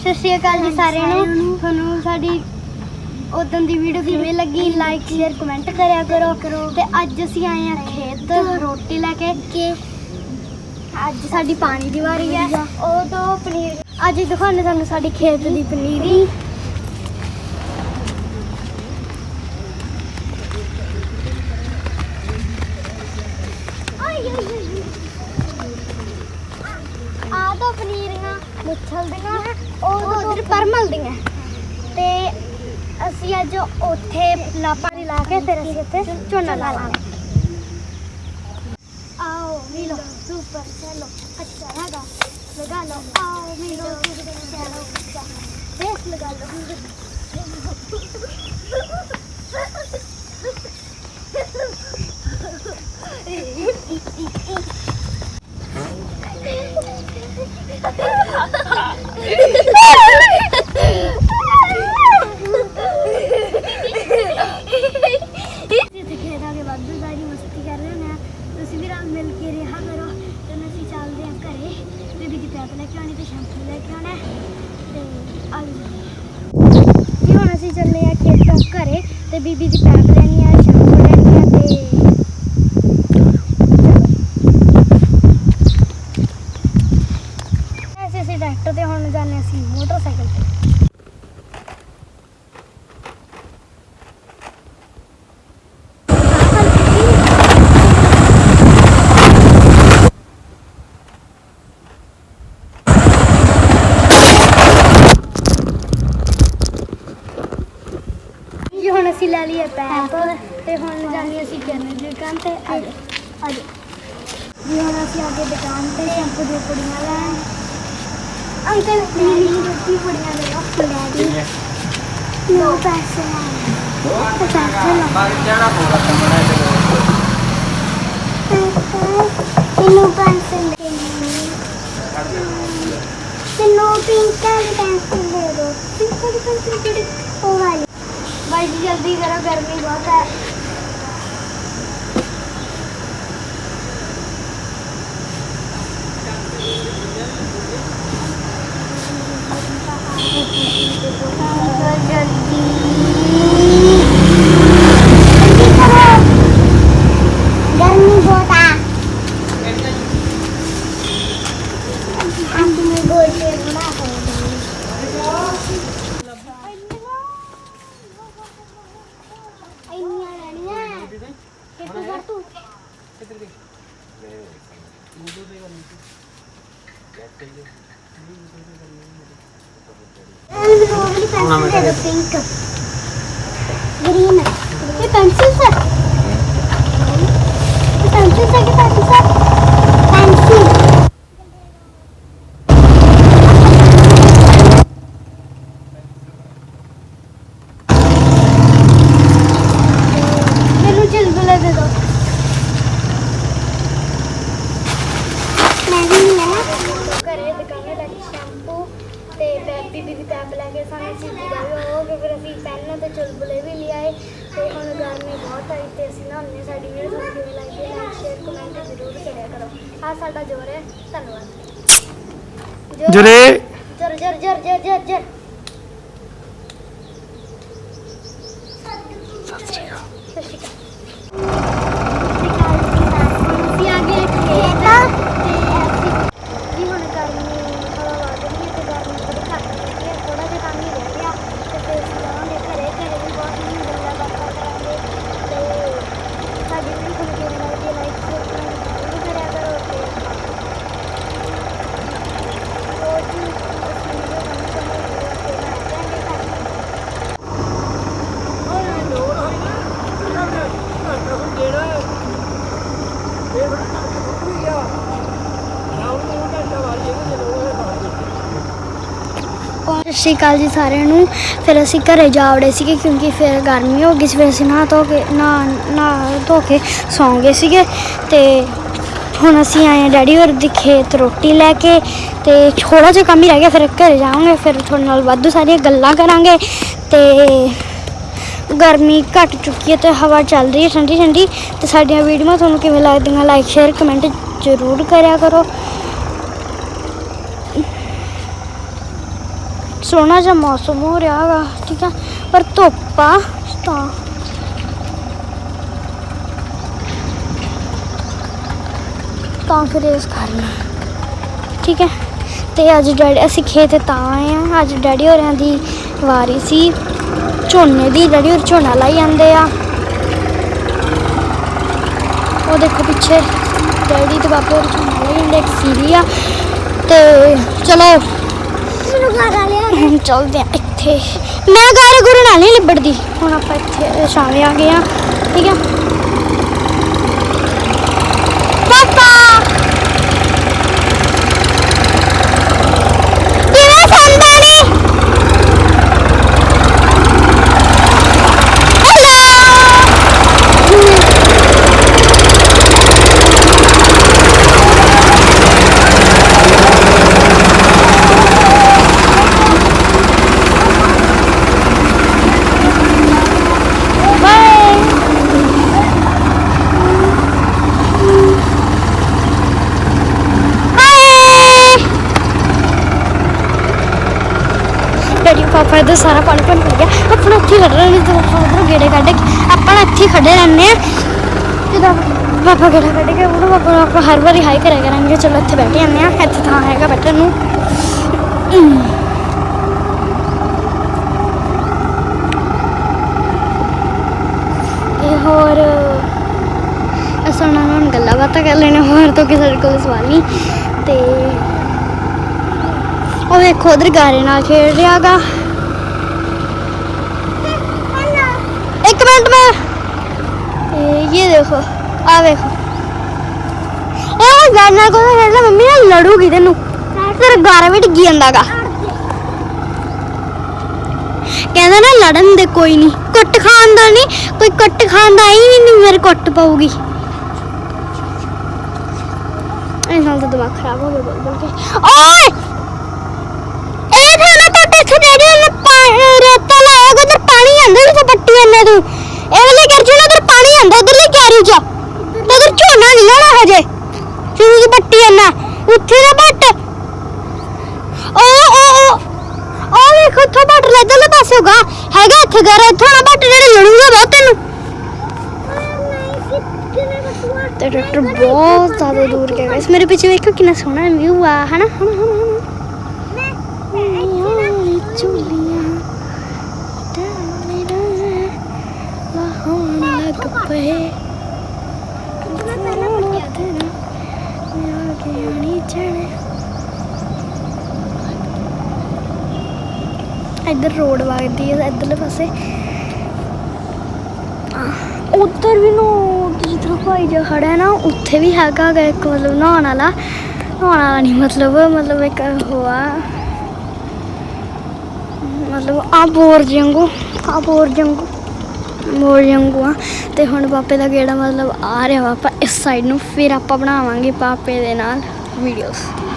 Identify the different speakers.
Speaker 1: ਸਤਿ ਸ਼੍ਰੀ ਅਕਾਲ ਜੀ ਸਾਰਿਆਂ ਨੂੰ। ਤੁਹਾਨੂੰ ਸਾਡੀ ਉਦੋਂ ਦੀ ਵੀਡੀਓ ਕਿਵੇਂ ਲੱਗੀ? ਲਾਈਕ ਸ਼ੇਅਰ ਕਮੈਂਟ ਕਰਿਆ ਕਰੋ। ਤੇ ਅੱਜ ਅਸੀਂ ਆਏ ਆ ਖੇਤ ਰੋਟੀ ਲੈ ਕੇ। ਕਿ ਅੱਜ ਸਾਡੀ ਪਾਣੀ ਦੀ ਵਾਰੀ ਹੈ। ਉਹ ਤੋਂ ਪਨੀਰ। ਅੱਜ ਦਿਖਾਉਂਦੇ ਤੁਹਾਨੂੰ ਸਾਡੀ ਖੇਤ ਦੀ ਪਨੀਰੀ। ਆ ਤਾਂ ਪਨੀਰੀਆਂ। ਮੁੱਛਲ ਦੀਆਂ ਉਧਰ ਪਰਮਲ ਦੀਆਂ। ਤੇ ਅਸੀਂ ਅੱਜ ਉੱਥੇ ਲਾਪਾਰੀ ਲਾ ਕੇ ਫਿਰ ਅਸੀਂ ਇੱਥੇ ਝੋਨਾ ਲਾ ਲਾਂਗੇ। ਆਓ ਮਿਲੋ ਸੁਪਰ ਚਲੋ। ਅੱਛਾ ਲਗਾ ਲਗਾ ਲਓ। ਆਓ ਮਿਲੋ ਸੁਪਰ ਚਲੋ। ਅੱਛਾ ਬੇਸ ਲਗਾ ਲਓ ਇੱਥੇ ਖੇਤ ਆ ਕੇ ਵਾਧੂ ਸਾਰੀ ਮਸਤੀ ਕਰ ਰਹੇ ਨੇ ਤੁਸੀਂ ਵੀ ਨਾਲ ਮਿਲ ਕੇ ਰਿਹਾ ਕਰੋ ਤੇ ਹੁਣ ਅਸੀਂ ਚੱਲਦੇ ਹਾਂ ਘਰੇ ਬੀਬੀ ਦੀ ਪੈਪ ਲੈ ਕੇ ਆਉਣੀ ਤੇ ਸ਼ੈਂਪੂ ਲੈ ਕੇ ਆਉਣਾ ਹੈ ਤੇ ਆ ਜੀ ਹੁਣ ਅਸੀਂ ਚੱਲੇ ਆ ਖੇਤਾਂ ਘਰੇ ਤੇ ਬੀਬੀ ਦੀ ਪੈਪ ਲੈਣੀ ਆ ਸ਼ੈਂਪੂ ਲੈਣੀ ਆ ਤੇ ਐਸੇ ਅਸੀਂ ਟਰੈਕਟਰ ਤੇ ਹੁਣ ਜਾਂਦੇ ਹਾਂ ਅਸੀਂ ਮੋਟਰਸਾਈਕਲ ਤੇ ਲੈ ਲਈਏ ਪੈਪ। ਤੇ ਹੁਣ ਜਾਣੀ ਅਸੀਂ ਕਿਰਨ ਦੀ ਦੁਕਾਨ ਤੇ ਆ ਆ ਜਾਓ ਜੀ ਹੁਣ ਅਸੀਂ ਅੱਗੇ ਦੁਕਾਨ ਤੇ ਸ਼ੈਂਪੂ ਦੀਆਂ ਪੁੜੀਆਂ ਲੈਣ ਅੰਕਲ ਪਲੀਜ਼ ਰੋਟੀ ਪੁੜੀਆਂ ਦੇ ਲਓ। ਲੈ ਦੀ ਨੋ ਪੈਸੇ ਨਾ ਪੈਸੇ ਨਾ ਤੈਨੂੰ ਪੈਸੇ ਦੇ ਤੈਨੂੰ ਪਿੰਕ ਵਾਲੀ ਪੈਨਸਿਲ ਦੇ ਦੋ ਪਿੰਕ ਵਾਲੀ ਪੈਨਸਿਲ ਜਿਹੜੀ ਉਹ ਵਾਲੀ। ਭਾਈ ਜੀ ਜਲਦੀ ਕਰੋ ਗਰਮੀ ਬਹੁਤ ਹੈ। ഗൂഗിൾ പേ വന്നിട്ട് പെൻസിൽ ਪੈਪ ਲੈ ਕੇ ਸਾਨੂੰ ਸਿੱਧੀ ਦਾ ਵੀ ਹੋ ਗਿਆ ਫਿਰ ਅਸੀਂ ਪੈਨ ਤੇ ਚੁਲਬੁਲੇ ਵੀ ਲਿਆਏ ਤੇ ਹੁਣ ਗਰਮੀ ਬਹੁਤ ਆਈ ਤੇ ਅਸੀਂ ਨਹਾਉਂਦੇ ਸਾਡੀ ਵੀਡੀਓ ਤੁਹਾਨੂੰ ਕਿਵੇਂ ਲੱਗੀ ਲਾਈਕ ਸ਼ੇਅਰ ਕਮੈਂਟ ਜ਼ਰੂਰ ਕਰਿਆ ਕਰੋ। ਆ ਸਾਡਾ ਜੋਰ ਹੈ ਧੰਨਵਾਦ।
Speaker 2: ਜੁਰੇ
Speaker 1: ਜਰ ਜਰ ਜਰ ਜਰ ਜਰ ਜਰ
Speaker 2: ਸਤਿ ਸ਼੍ਰੀ ਅਕਾਲ
Speaker 1: ਸਤਿ ਸ਼੍ਰੀ ਅਕਾਲ ਅਸੀਂ ਆ ਗਏ ਖੇਤ ਤੇ ਅਸੀਂ ਜੀ ਹੁਣ ਗਰਮੀ ਹਵਾ ਵੱਧ ਰਹੀ ਹੈ ਤੇ ਗਰਮੀ ਥੋੜੀ ਘੱਟ ਰਹੀ ਹੈ ਥੋੜਾ ਜਿਹਾ ਕੰਮ ਹੀ ਰਹਿ ਗਿਆ ਤੇ ਫਿਰ ਅਸੀਂ ਜਾਵਾਂਗੇ ਘਰੇ ਘਰੇ ਵੀ ਬਹੁਤ ਹੀ ਗੱਲਾਂ ਬਾਤਾਂ ਕਰਾਂਗੇ ਤੇ ਸਾਡੀ ਵੀ ਤੁਹਾਨੂੰ ਕਿਵੇਂ ਲੱਗਦੀ ਹੈ ਲਾਈਕ ਸ਼ੇਅਰ ਕਮੈਂਟ ਜ਼ਰੂਰ ਕਰਿਆ ਕਰੋ ਤੇ ਰੋਜ਼ ਹੀ ਅਸੀਂ ਵੀਡੀਓ ਬਣਾ ਕੇ ਤੇ ਮੈਂ ਆਵਾਂਗੇ ਘਰ ਸਤਿ ਸ਼੍ਰੀ ਅਕਾਲ ਜੀ ਸਾਰਿਆਂ ਨੂੰ। ਫਿਰ ਅਸੀਂ ਘਰੇ ਜਾ ਵੜੇ ਸੀਗੇ ਕਿਉਂਕਿ ਫਿਰ ਗਰਮੀ ਹੋ ਗਈ ਸੀ। ਫਿਰ ਅਸੀਂ ਨਹਾ ਧੋ ਕੇ, ਨਾ ਨਾ ਧੋ ਕੇ ਸੌਂ ਗਏ ਸੀਗੇ। ਤੇ ਹੁਣ ਅਸੀਂ ਆਏ ਹਾਂ ਡੈਡੀ ਹੋਰ ਦੀ ਖੇਤ ਰੋਟੀ ਲੈ ਕੇ। ਤੇ ਥੋੜਾ ਜਿਹਾ ਕੰਮ ਹੀ ਰਹਿ ਗਿਆ। ਫਿਰ ਘਰੇ ਜਾਵਾਂਗੇ। ਫਿਰ ਤੁਹਾਡੇ ਨਾਲ ਵਾਧੂ ਸਾਰੀਆਂ ਗੱਲਾਂ ਕਰਾਂਗੇ। ਤੇ ਗਰਮੀ ਘਟ ਚੁੱਕੀ ਹੈ ਤੇ ਹਵਾ ਚੱਲ ਰਹੀ ਹੈ ਠੰਡੀ ਠੰਡੀ ਤੇ ਸਾਡੀਆਂ ਵੀਡੀਓ ਤੁਹਾਨੂੰ ਕਿਵੇਂ ਲੱਗਦੀਆਂ ਲਾਈਕ ਸ਼ੇਅਰ ਕਮੈਂਟ ਜ਼ਰੂਰ ਕਰਿਆ ਕਰੋ। ਸੋਹਣਾ ਜਿਹਾ ਮੌਸਮ ਹੋ ਰਿਹਾ ਹੈਗਾ, ਠੀਕ ਆ ਪਰ ਧੁੱਪ ਆ, ਤਾਂ। ਤਾਂ ਫਿਰ ਇਸ ਕਾਰਨ। ਠੀਕ ਹੈ? ਤੇ ਅੱਜ ਡੈਡੀ, ਅਸੀਂ ਖੇਤ ਤਾਂ ਆਏ ਆ ਅੱਜ ਡੈਡੀ ਹੋਰਾਂ ਦੀ ਵਾਰੀ ਸੀ। ਝੋਨੇ ਦੀ, ਡੈਡੀ ਹੋਰ ਝੋਨਾ ਲਾਈ ਜਾਂਦੇ ਆ। ਉਹ ਦੇਖੋ ਪਿੱਛੇ, ਡੈਡੀ ਤੇ ਪਾਪਾ ਹੋਰ ਝੋਨਾ ਲਾਈ ਜਾਂਦੇ, ਇੱਕ ਸੀਰੀ ਆ। ਤੇ ਚਲੋ
Speaker 2: ਘਰ
Speaker 1: ਹੁਣ ਚੱਲਦੇ ਆ ਇੱਥੇ। ਮੈਂ ਘਰ ਗੁਰੂ ਨਾਲ ਨਹੀਂ ਲਿਬੜਦੀ। ਹੁਣ ਆਪਾਂ ਇੱਥੇ ਸ਼ਾਮੇ ਆ ਗਏ ਆ। ਠੀਕ ਆ ਪਾਪਾ ਕਿਵੇਂ ਸੰਦਾ ਨਹੀਂ ਬਾਏ ਹਾਏ ਡੈਡੀ ਪਾਪਾ ਇਹਦਾ ਸਾਰਾ ਪਾਣੀ ਭਰ ਗਿਆ, ਆਪਣਾ ਉੱਥੇ ਹੀ ਖੜੇ ਰਹਿੰਦੇ ਜਦੋਂ ਆਪਾਂ ਉਧਰੋਂ ਗੇੜੇ ਕੱਢ ਕੇ ਆਪਾਂ ਨਾ ਇੱਥੇ ਹੀ ਖੜੇ ਰਹਿੰਦੇ ਆ ਜਦੋਂ ਪਾਪਾ ਗੇੜਾ ਕੱਢ ਕੇ ਉਹਨੂੰ ਪਾਪਾ ਨੂੰ ਆਪਾਂ ਹਰ ਵਾਰੀ ਹਾਈ ਕਰਿਆ ਕਰਾਂਗੇ, ਚਲੋ ਇੱਥੇ ਬੈਠ ਜਾਂਦੇ ਆ ਇੱਥੇ ਥਾਂ ਹੈਗਾ ਬੈਠਣ ਨੂੰ। ਇਹ ਹੋਰ, ਅਸਾਂ ਨਾਲ ਹੁਣ ਗੱਲਾਂ ਬਾਤਾਂ ਕਰ ਲੈਣੇ ਹੋਰ ਤਾਂ ਕਿਸੇ ਕੋਲ ਸਵਾਲ ਨਹੀਂ। ਤੇ ਉਹ ਵੇਖੋ, ਉਧਰ ਗਾਰੇ ਨਾਲ ਖੇਡ ਰਿਹਾਗਾ ਇੱਕ ਮਿੰਟ ਮੈਂ ਇਹ ਇਹ ਦੇਖੋ ਆ ਵੇਖੋ ਇਹ ਗਾਰੇ ਨਾਲ ਕੋਲ ਖੇਡਦਾ ਮੰਮੀ ਨਾਲ ਤੇਰਾ ਗਾਰਾ ਵੀ ਡਿੱਗੀ ਜਾਂਦਾਗਾ ਕਹਿੰਦਾ ਨਾ ਲੜਨ ਦੇ ਕੋਈ ਨਹੀਂ ਕੁੱਟ ਖਾਣ ਦਾ ਨਹੀਂ ਕੋਈ ਕੁੱਟ ਖਾਣ ਦਾ ਹੀ ਨਹੀਂ ਮੇਰੇ ਕੁੱਟ ਪਾਉਗੀ ਇਹ ਨਾਲ ਤਾਂ ਦਿਮਾਗ ਖਰਾਬ ਹੋ ਗਿਆ ਬੋਲ ਬੋਲ ਕੇ ਓਏ ਇਹ ਥਾਣਾ ਟੱਟ ਇੱਥੇ ਡੈਡੀ ਨੇ ਪਾ- ਰੇਤਾ ਲਾਇਆ ਉਧਰ ਪਾਣੀ ਆਂਦਾ ਜਿੱਥੇ ਪੱਟੀ ਜਾਂਦੇ ਤੂੰ ਇਹ ਵਾਲੇ ਕਰ ਜੂ ਉਧਰ ਪਾਣੀ ਆਂਦਾ ਤੇ ਉਧਰ ਝੋਨਾ ਨਹੀਂ ਲਾਣਾ ਹਜੇ ਕਿ ਪੱਟੀ ਜਾਂਦਾ ਉੱਥੇ ਨਾ ਬੱਟ ਓ ਓ ਓ ਉਹ ਵੇਖੋ ਉੱਥੋਂ ਬੱਟ ਲੈ ਇਧਰਲੇ ਪਾਸੇ ਹੋਗਾ ਹੈਗਾ ਇੱਥੇ ਘਰ ਇੱਥੋਂ ਨਾ ਬੱਟ ਜਿਹੜੇ ਲੜੂਗਾ ਬਹੁਤ ਤੈਨੂੰ ਤੇ ਡਾਕਟਰ ਬਹੁਤ ਜ਼ਿਆਦਾ ਦੂਰ ਗਿਆ ਇਸ ਮੇਰੇ ਪਿੱਛੇ ਵੇਖੋ ਕਿੰਨਾ ਸੋਹਣਾ ਵਿਊ ਆ ਹਨਾ ਹਨਾ ਹਨਾ ਚੁਲੀਆਂ ਲਾਹੌਣ ਲੱਗ ਪਏ ਨਹੀਂ ਜਾਣੇ ਇੱਧਰ ਰੋਡ ਵਗਦੀ ਹੈ, ਇੱਧਰਲੇ ਪਾਸੇ। ਉੱਧਰ ਵੀ ਨਾ ਜਿੱਥੇ ਭਾਈ ਜਾ ਖੜਾ ਹੈ ਨਾ, ਉੱਥੇ ਵੀ ਹੈਗਾ ਇੱਕ ਮਤਲਬ ਨਹਾਉਣ ਵਾਲਾ। ਨਹਾਉਣ ਵਾਲਾ ਨਹੀਂ, ਮਤਲਬ ਮਤਲਬ ਇੱਕ ਹੋਆ ਮਤਲਬ ਆ ਬੋਰ ਜੰਗੂ ਆ ਬੋਰ ਜੰਗੂ ਬੋਰ ਜੰਗੂ ਆ। ਤੇ ਹੁਣ ਪਾਪੇ ਦਾ ਗੇੜਾ ਮਤਲਬ ਆ ਰਿਹਾ ਵਾ, ਆਪਾਂ ਇਸ ਸਾਈਡ ਨੂੰ, ਫਿਰ ਆਪਾਂ ਬਣਾਵਾਂਗੇ ਪਾਪੇ ਦੇ ਨਾਲ ਵੀਡੀਓਜ਼